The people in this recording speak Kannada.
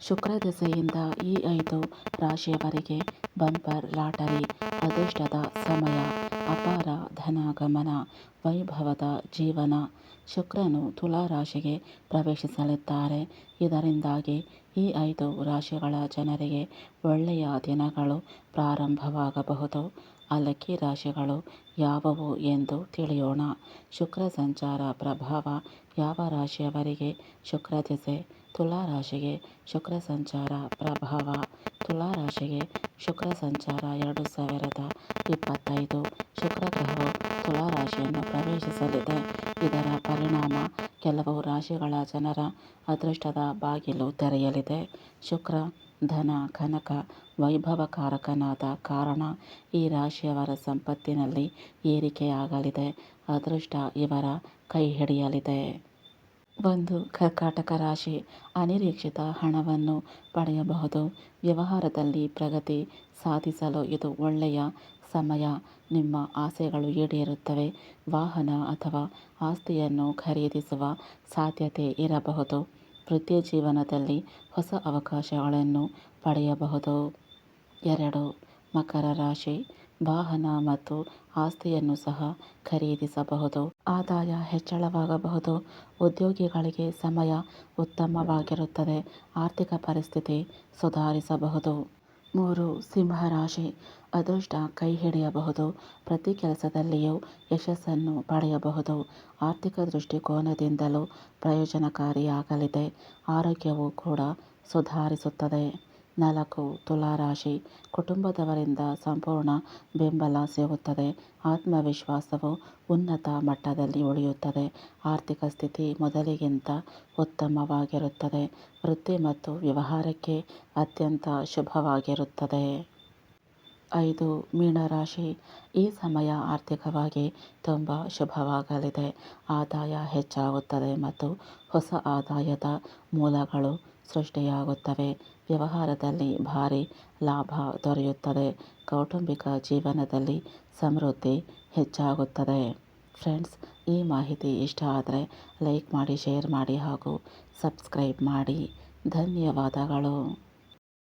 ಶುಕ್ರ ದೆಸೆಯಿಂದ ಈ ಐದು ರಾಶಿಯವರಿಗೆ ಬಂಪರ್ ಲಾಟರಿ ಅದೃಷ್ಟದ ಸಮಯ ಅಪಾರ ಧನಾಗಮನ ವೈಭವದ ಜೀವನ ಶುಕ್ರನು ತುಲಾ ರಾಶಿಗೆ ಪ್ರವೇಶಿಸಲಿದ್ದಾರೆ. ಇದರಿಂದಾಗಿ ಈ ಐದು ರಾಶಿಗಳ ಜನರಿಗೆ ಒಳ್ಳೆಯ ದಿನಗಳು ಪ್ರಾರಂಭವಾಗಬಹುದು. ಅಲಕ್ಕಿ ರಾಶಿಗಳು ಯಾವುವು ಎಂದು ತಿಳಿಯೋಣ. ಶುಕ್ರ ಸಂಚಾರ ಪ್ರಭಾವ ಯಾವ ರಾಶಿಯವರಿಗೆ ಶುಕ್ರ ದಿಸೆ? ತುಲಾ ರಾಶಿಗೆ ಶುಕ್ರ ಸಂಚಾರ ಪ್ರಭಾವ. ತುಲಾ ರಾಶಿಗೆ ಶುಕ್ರ ಸಂಚಾರ ಎರಡು ಸಾವಿರದ ಇಪ್ಪತ್ತೈದು ಶುಕ್ರ ಗ್ರಹವು ರಾಶಿಯನ್ನು ಪ್ರವೇಶಿಸಲಿದೆ. ಇದರ ಪರಿಣಾಮ ಕೆಲವು ರಾಶಿಗಳ ಜನರ ಅದೃಷ್ಟದ ಬಾಗಿಲು ತೆರೆಯಲಿದೆ. ಶುಕ್ರ, ಧನ, ಕನಕ, ವೈಭವಕಾರಕನಾದ ಕಾರಣ ಈ ರಾಶಿಯವರ ಸಂಪತ್ತಿನಲ್ಲಿ ಏರಿಕೆಯಾಗಲಿದೆ. ಅದೃಷ್ಟ ಇವರ ಕೈ ಹಿಡಿಯಲಿದೆ ಒಂದು ಕರ್ಕಾಟಕ ರಾಶಿ ಅನಿರೀಕ್ಷಿತ ಹಣವನ್ನು ಪಡೆಯಬಹುದು. ವ್ಯವಹಾರದಲ್ಲಿ ಪ್ರಗತಿ ಸಾಧಿಸಲು ಇದು ಒಳ್ಳೆಯ ಸಮಯ. ನಿಮ್ಮ ಆಸೆಗಳು ಈಡೇರುತ್ತವೆ. ವಾಹನ ಅಥವಾ ಆಸ್ತಿಯನ್ನು ಖರೀದಿಸುವ ಸಾಧ್ಯತೆ ಇರಬಹುದು. ವೃತ್ತಿ ಜೀವನದಲ್ಲಿ ಹೊಸ ಅವಕಾಶಗಳನ್ನು ಪಡೆಯಬಹುದು. ಎರಡು, ಮಕರ ರಾಶಿ ವಾಹನ ಮತ್ತು ಆಸ್ತಿಯನ್ನು ಸಹ ಖರೀದಿಸಬಹುದು. ಆದಾಯ ಹೆಚ್ಚಳವಾಗಬಹುದು. ಉದ್ಯೋಗಿಗಳಿಗೆ ಸಮಯ ಉತ್ತಮವಾಗಿರುತ್ತದೆ. ಆರ್ಥಿಕ ಪರಿಸ್ಥಿತಿ ಸುಧಾರಿಸಬಹುದು. ಮೂರು, ಸಿಂಹರಾಶಿ. ಅದೃಷ್ಟ ಕೈ ಹಿಡಿಯಬಹುದು ಪ್ರತಿ ಕೆಲಸದಲ್ಲಿಯೂ ಯಶಸ್ಸನ್ನು ಪಡೆಯಬಹುದು. ಆರ್ಥಿಕ ದೃಷ್ಟಿಕೋನದಿಂದಲೂ ಪ್ರಯೋಜನಕಾರಿಯಾಗಲಿದೆ. ಆರೋಗ್ಯವು ಕೂಡ ಸುಧಾರಿಸುತ್ತದೆ. ನಾಲ್ಕು ತುಲಾರಾಶಿ ಕುಟುಂಬದವರಿಂದ ಸಂಪೂರ್ಣ ಬೆಂಬಲ ಸಿಗುತ್ತದೆ. ಆತ್ಮವಿಶ್ವಾಸವು ಉನ್ನತ ಮಟ್ಟದಲ್ಲಿ ಉಳಿಯುತ್ತದೆ. ಆರ್ಥಿಕ ಸ್ಥಿತಿ ಮೊದಲಿಗಿಂತ ಉತ್ತಮವಾಗಿರುತ್ತದೆ. ವೃತ್ತಿ ಮತ್ತು ವ್ಯವಹಾರಕ್ಕೆ ಅತ್ಯಂತ ಶುಭವಾಗಿರುತ್ತದೆ. ಐದು ಮೀನರಾಶಿ. ಈ ಸಮಯ ಆರ್ಥಿಕವಾಗಿ ತುಂಬ ಶುಭವಾಗಲಿದೆ. ಆದಾಯ ಹೆಚ್ಚಾಗುತ್ತದೆ ಮತ್ತು ಹೊಸ ಆದಾಯದ ಮೂಲಗಳು ಸೃಷ್ಟಿಯಾಗುತ್ತವೆ. ವ್ಯವಹಾರದಲ್ಲಿ ಭಾರಿ ಲಾಭ ದೊರೆಯುತ್ತದೆ. ಕೌಟುಂಬಿಕ ಜೀವನದಲ್ಲಿ ಸಮೃದ್ಧಿ ಹೆಚ್ಚಾಗುತ್ತದೆ. ಫ್ರೆಂಡ್ಸ್, ಈ ಮಾಹಿತಿ ಇಷ್ಟ ಆದರೆ ಲೈಕ್ ಮಾಡಿ, ಶೇರ್ ಮಾಡಿ ಹಾಗೂ ಸಬ್ಸ್ಕ್ರೈಬ್ ಮಾಡಿ. ಧನ್ಯವಾದಗಳು.